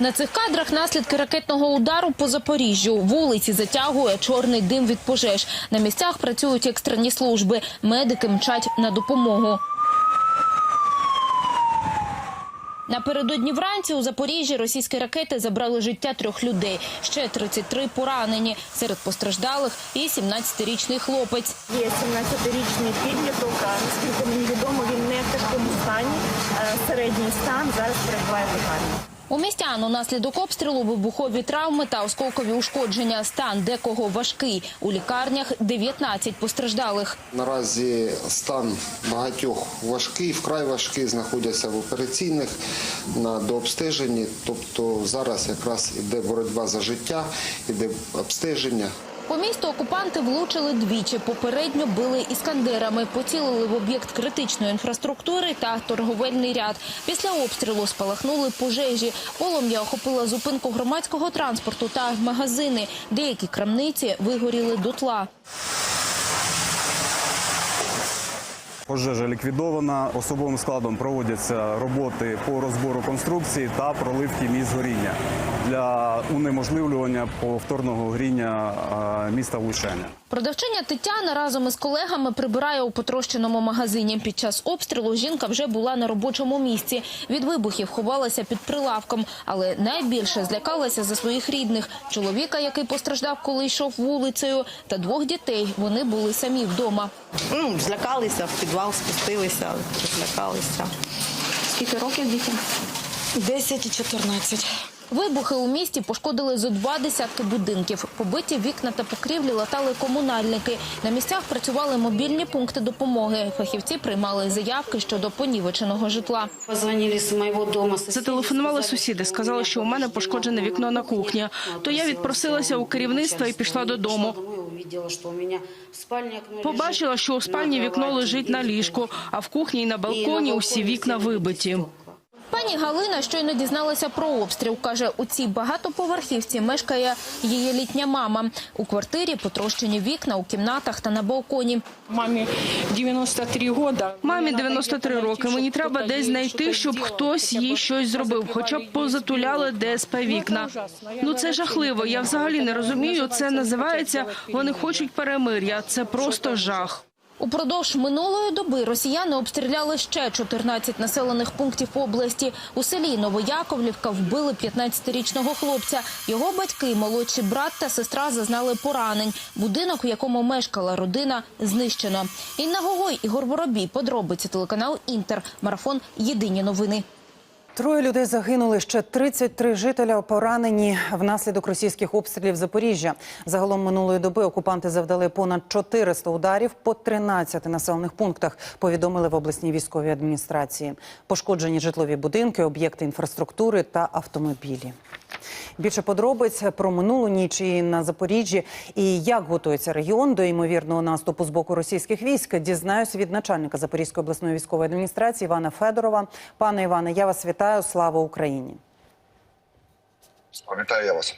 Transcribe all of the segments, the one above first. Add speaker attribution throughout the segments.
Speaker 1: На цих кадрах наслідки ракетного удару по Запоріжжю. Вулиці затягує чорний дим від пожеж. На місцях працюють екстрені служби. Медики мчать на допомогу. Напередодні вранці у Запоріжжі російські ракети забрали життя трьох людей. Ще 33 поранені. Серед постраждалих і 17-річний хлопець.
Speaker 2: Є 17-річний підліток, наскільки мені відомо, він не в такому стані. Е, Середній стан зараз перебуває в лікарні.
Speaker 1: У містян унаслідок обстрілу вибухові травми та осколкові ушкодження. Стан декого важкий. У лікарнях 19 постраждалих.
Speaker 3: Наразі стан багатьох важкий, вкрай важкий, знаходяться в операційних на дообстеженні. Тобто зараз якраз іде боротьба за життя, іде обстеження.
Speaker 1: По місту окупанти влучили двічі. Попередньо били іскандерами, поцілили в об'єкт критичної інфраструктури та торговельний ряд. Після обстрілу спалахнули пожежі. Полум'я охопила зупинку громадського транспорту та магазини. Деякі крамниці вигоріли дотла.
Speaker 4: Пожежа ліквідована. Особовим складом проводяться роботи по розбору конструкції та проливки місць горіння для унеможливлювання повторного горіння е, міста влучання.
Speaker 1: Продавчиня Тетяна разом із колегами прибирає у потрощеному магазині. Під час обстрілу жінка вже була на робочому місці. Від вибухів ховалася під прилавком, але найбільше злякалася за своїх рідних чоловіка, який постраждав, коли йшов вулицею, та двох дітей. Вони були самі вдома.
Speaker 5: Ну, злякалися, в підвал спустилися, злякалися.
Speaker 6: Скільки років дітям?
Speaker 5: 10 і 14.
Speaker 1: Вибухи у місті пошкодили зо два десятки будинків. Побиті вікна та покрівлі латали комунальники. На місцях працювали мобільні пункти допомоги. Фахівці приймали заявки щодо понівеченого житла.
Speaker 7: Зателефонували сусіди, сказали, що у мене пошкоджене вікно на кухні. То я відпросилася у керівництва і пішла додому. Побачила, що у спальні вікно лежить на ліжку, а в кухні і на балконі усі вікна вибиті.
Speaker 1: Пані Галина щойно дізналася про обстріл. Каже, у цій багатоповерхівці мешкає її літня мама. У квартирі потрощені вікна у кімнатах та на балконі.
Speaker 8: Мамі 93 года.
Speaker 7: Мамі 93 роки. Мені треба десь знайти, щоб хтось їй щось зробив, хоча б позатуляли ДСП вікна. Ну це жахливо. Я взагалі не розумію. Це називається вони хочуть перемир'я. Це просто жах.
Speaker 1: Упродовж минулої доби росіяни обстріляли ще 14 населених пунктів області. У селі Новояковлівка вбили 15-річного хлопця. Його батьки, молодший брат та сестра зазнали поранень. Будинок, в якому мешкала родина, знищено. Інна Гогой, Ігор Воробій. Подробиці телеканал Інтер. Марафон. Єдині новини.
Speaker 9: Троє людей загинули. Ще 33 жителя поранені внаслідок російських обстрілів Запоріжжя. Загалом минулої доби окупанти завдали понад 400 ударів по 13 населених пунктах. Повідомили в обласній військовій адміністрації. Пошкоджені житлові будинки, об'єкти інфраструктури та автомобілі. Більше подробиць про минулу ніч і на Запоріжжі і як готується регіон до ймовірного наступу з боку російських військ. Дізнаюсь від начальника Запорізької обласної військової адміністрації Івана Федорова. Пане Іване, я вас вітаю. Слава Україні!
Speaker 10: Вітаю я вас.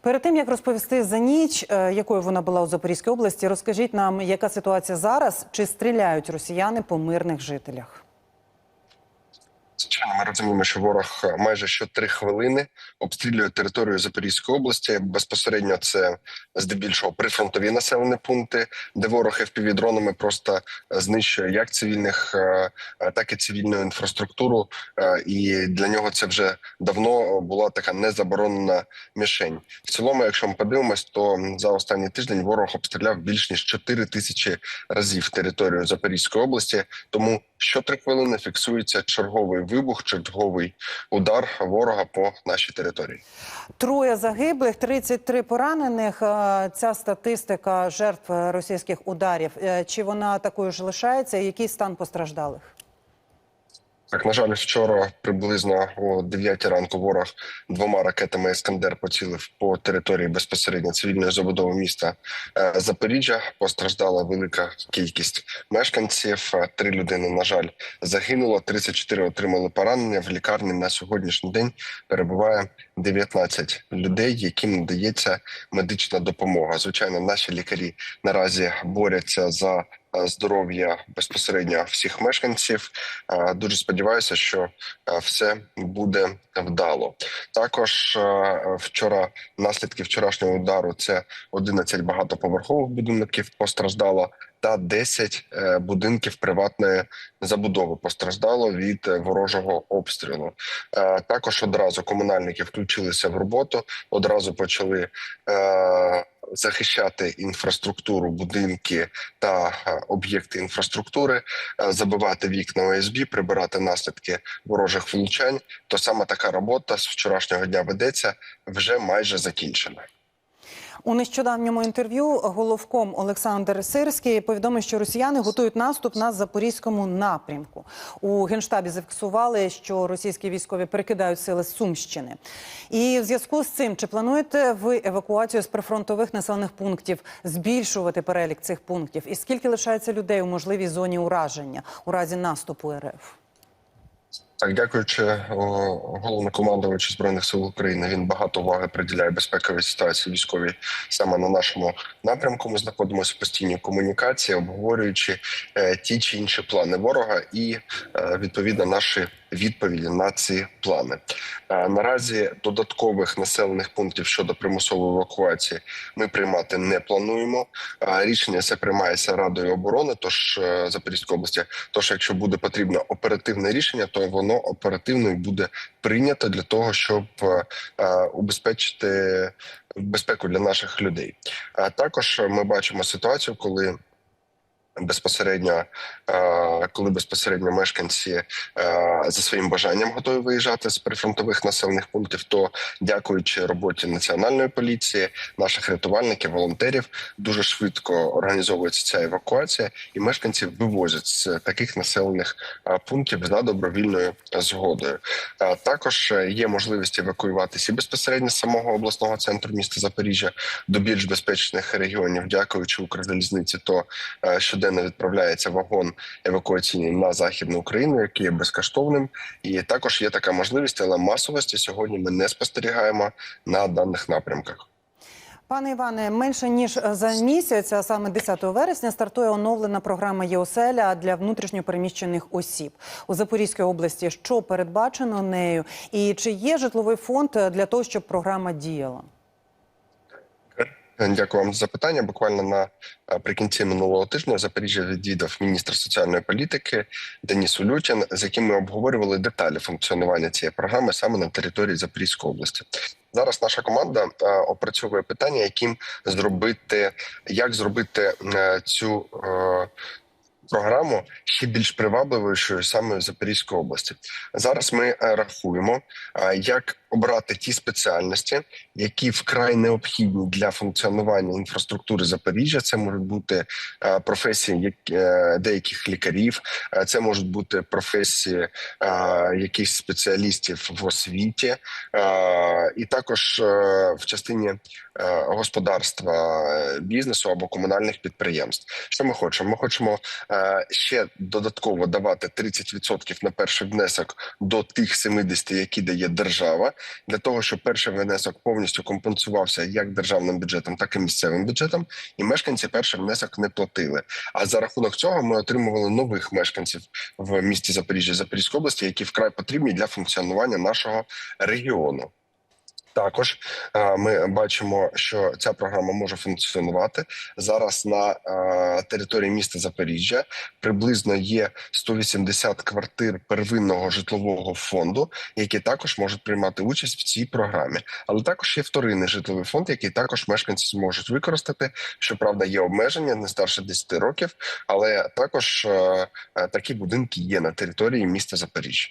Speaker 9: Перед тим як розповісти за ніч, е, якою вона була у Запорізькій області, розкажіть нам, яка ситуація зараз, чи стріляють росіяни по мирних жителях?
Speaker 10: Звичайно, ми розуміємо, що ворог майже що три хвилини обстрілює територію Запорізької області. Безпосередньо це здебільшого прифронтові населені пункти, де ворог FPV-дронами просто знищує як цивільних, е, так і цивільну інфраструктуру. Е, І для нього це вже давно була така незаборонена мішень. В цілому, якщо ми подивимось, то за останній тиждень ворог обстріляв більш ніж 4 тисячі разів територію Запорізької області. Тому що три хвилини фіксується черговий вибух, черговий удар ворога по нашій території.
Speaker 9: Троє загиблих, 33 поранених. Е, Ця статистика жертв російських ударів. Е, Чи вона такою ж лишається? Який стан постраждалих?
Speaker 10: Так, на жаль, вчора приблизно о 9 ранку ворог двома ракетами Іскандер поцілив по території безпосередньо цивільної забудови міста е, Запоріжжя. Постраждала велика кількість мешканців. Е, Три людини, на жаль, загинуло. 34 отримали поранення. В лікарні на сьогоднішній день перебуває 19 людей, яким надається медична допомога. Звичайно, наші лікарі наразі борються за здоров'я безпосередньо всіх мешканців. Е, Дуже сподіваюся, що е, все буде вдало. Також е, вчора наслідки вчорашнього удару це 11 багатоповерхових будинків постраждало. Та 10 е, будинків приватної забудови постраждало від е, ворожого обстрілу. Е, Також одразу комунальники включилися в роботу, одразу почали захищати інфраструктуру, будинки та об'єкти інфраструктури, забивати вікна ОСБ, прибирати наслідки ворожих влучань. То саме така робота з вчорашнього дня ведеться вже майже закінчена.
Speaker 9: У нещодавньому інтерв'ю головком Олександр Сирський повідомив, що росіяни готують наступ на запорізькому напрямку. У генштабі зафіксували, що російські військові перекидають сили з Сумщини. І в зв'язку з цим чи плануєте ви евакуацію з прифронтових населених пунктів збільшувати перелік цих пунктів? І скільки лишається людей у можливій зоні ураження у разі наступу РФ?
Speaker 10: Так, дякуючи головнокомандувачу збройних сил України, він багато уваги приділяє безпековій ситуації військовій саме на нашому напрямку. Ми знаходимося в постійній комунікації, обговорюючи е, ті чи інші плани ворога і е, відповідно наші відповіді на ці плани. Е, наразі додаткових населених пунктів щодо примусової евакуації ми приймати не плануємо. Е, рішення це приймається радою оборони, тож е, Запорізької області. Тож, якщо буде потрібно оперативне рішення, то воно оперативно і буде прийнято для того, щоб убезпечити безпеку для наших людей. А також ми бачимо ситуацію, коли безпосередньо, е, коли безпосередньо мешканці е, за своїм бажанням готові виїжджати з прифронтових населених пунктів, то дякуючи роботі національної поліції, наших рятувальників, волонтерів, дуже швидко організовується ця евакуація, і мешканців вивозять з таких населених е, пунктів за добровільною згодою. Також є можливість евакуюватися і безпосередньо з самого обласного центру міста Запоріжжя до більш безпечних регіонів, дякуючи Укрзалізниці, то е, щоденно відправляється вагон евакуаційний на західну Україну, який є безкоштовним. І також є така можливість, але масовості сьогодні ми не спостерігаємо на даних напрямках.
Speaker 9: Пане Іване, менше ніж за місяць, а саме 10 вересня, стартує оновлена програма ЄОСЕЛЯ для внутрішньопереміщених осіб у Запорізькій області. Що передбачено нею, і чи є житловий фонд для того, щоб програма діяла?
Speaker 10: Дякую вам за запитання. Буквально наприкінці минулого тижня в Запоріжжя відвідав міністр соціальної політики Деніс Улютін, з яким ми обговорювали деталі функціонування цієї програми саме на території Запорізької області. Зараз наша команда е, опрацьовує питання, яким зробити, як зробити е, цю е, програму ще більш привабливішою саме в Запорізької області. Зараз ми е, рахуємо, е, як обрати ті спеціальності, які вкрай необхідні для функціонування інфраструктури Запоріжжя. Це можуть бути е, професії е, деяких лікарів, е, це можуть бути професії якихось спеціалістів в освіті, і також в частині господарства бізнесу або комунальних підприємств. Що ми хочемо? Ми хочемо ще додатково давати 30% на перший внесок до тих 70, які дає держава, для того, щоб перший внесок повністю компенсувався як державним бюджетом, так і місцевим бюджетом, і мешканці перший внесок не платили. А за рахунок цього ми отримували нових мешканців в місті Запоріжжя, Запорізької області, які вкрай потрібні для функціонування нашого регіону. Також е, ми бачимо, що ця програма може функціонувати зараз на е, території міста Запоріжжя. Приблизно є 180 квартир первинного житлового фонду, які також можуть приймати участь в цій програмі. Але також є вторинний житловий фонд, який також мешканці зможуть використати. Щоправда, є обмеження не старше 10 років, але також е, такі будинки є на території міста Запоріжжя.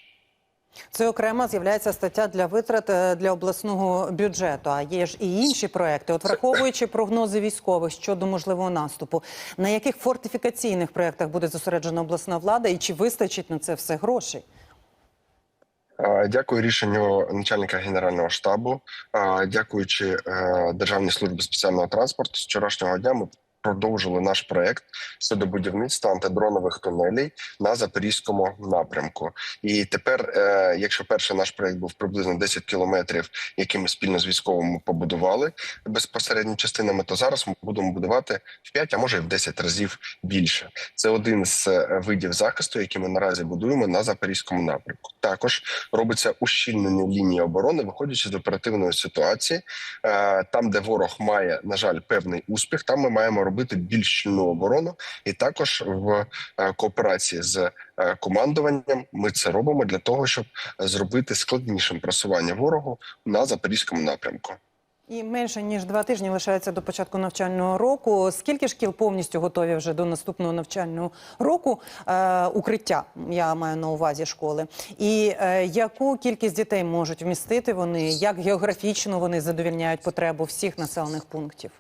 Speaker 9: Це окремо з'являється стаття для витрат е, для обласного бюджету. А є ж і інші проекти. От враховуючи прогнози військових щодо можливого наступу, на яких фортифікаційних проектах буде зосереджена обласна влада, і чи вистачить на це все грошей?
Speaker 10: Дякую рішенню начальника генерального штабу. Дякуючи е, Державній службі спеціального транспорту, з вчорашнього дня ми продовжили наш проект щодо будівництва антидронових тунелей на запорізькому напрямку. І тепер, е, якщо перший наш проект був приблизно 10 кілометрів, який ми спільно з військовими побудували безпосередньо частинами, то зараз ми будемо будувати в 5, а може і в 10 разів більше. Це один з е, видів захисту, який ми наразі будуємо на запорізькому напрямку. Також робиться ущільнення лінії оборони, виходячи з оперативної ситуації. Е, Там, де ворог має на жаль певний успіх, там ми маємо робити більш щільну оборону, і також в е, кооперації з е, командуванням ми це робимо для того, щоб зробити складнішим просування ворогу на запорізькому напрямку.
Speaker 9: І менше ніж два тижні лишається до початку навчального року. Скільки шкіл повністю готові вже до наступного навчального року? Е, укриття я маю на увазі школи. І е, яку кількість дітей можуть вмістити вони? Як географічно вони задовільняють потребу всіх населених пунктів?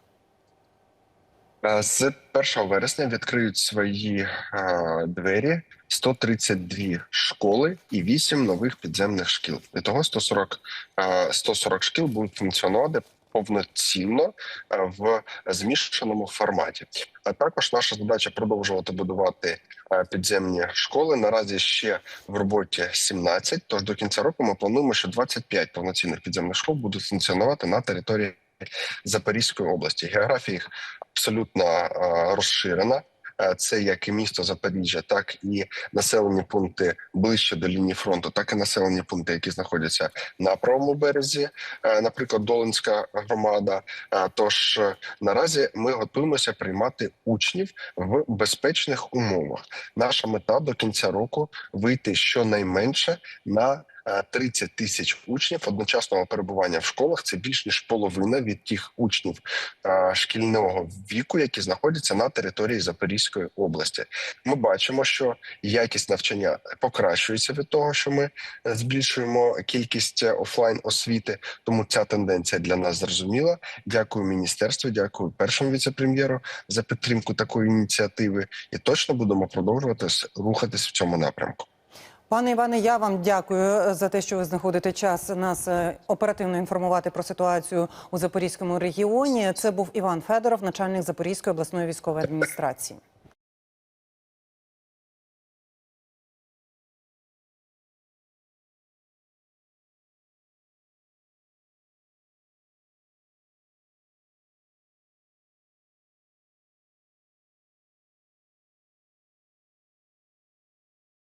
Speaker 10: Е, З 1 вересня відкриють свої е, двері 132 школи і 8 нових підземних шкіл. І того 140, е, 140 шкіл будуть функціонувати повноцінно е, в змішаному форматі. А також наша задача продовжувати будувати підземні школи. Наразі ще в роботі 17, Тож до кінця року ми плануємо, що 25 повноцінних підземних школ будуть функціонувати на території Запорізької області. Географія їх абсолютно е, розширена. Е, Це як і місто Запоріжжя, так і населені пункти ближче до лінії фронту, так і населені пункти, які знаходяться на правому березі, е, наприклад, Долинська громада. Тож наразі ми готуємося приймати учнів в безпечних умовах. Наша мета до кінця року вийти щонайменше на 30 тисяч учнів одночасного перебування в школах. Це більш ніж половина від тих учнів е, шкільного віку, які знаходяться на території Запорізької області. Ми бачимо, що якість навчання покращується від того, що ми е, збільшуємо кількість офлайн освіти. Тому ця тенденція для нас зрозуміла. Дякую міністерству, дякую першому віце-прем'єру за підтримку такої ініціативи, і точно будемо продовжувати рухатись в цьому напрямку.
Speaker 9: Пане Іване, я вам дякую за те, що ви знаходите час нас е, оперативно інформувати про ситуацію у Запорізькому регіоні. Це був Іван Федоров, начальник Запорізької обласної військової адміністрації.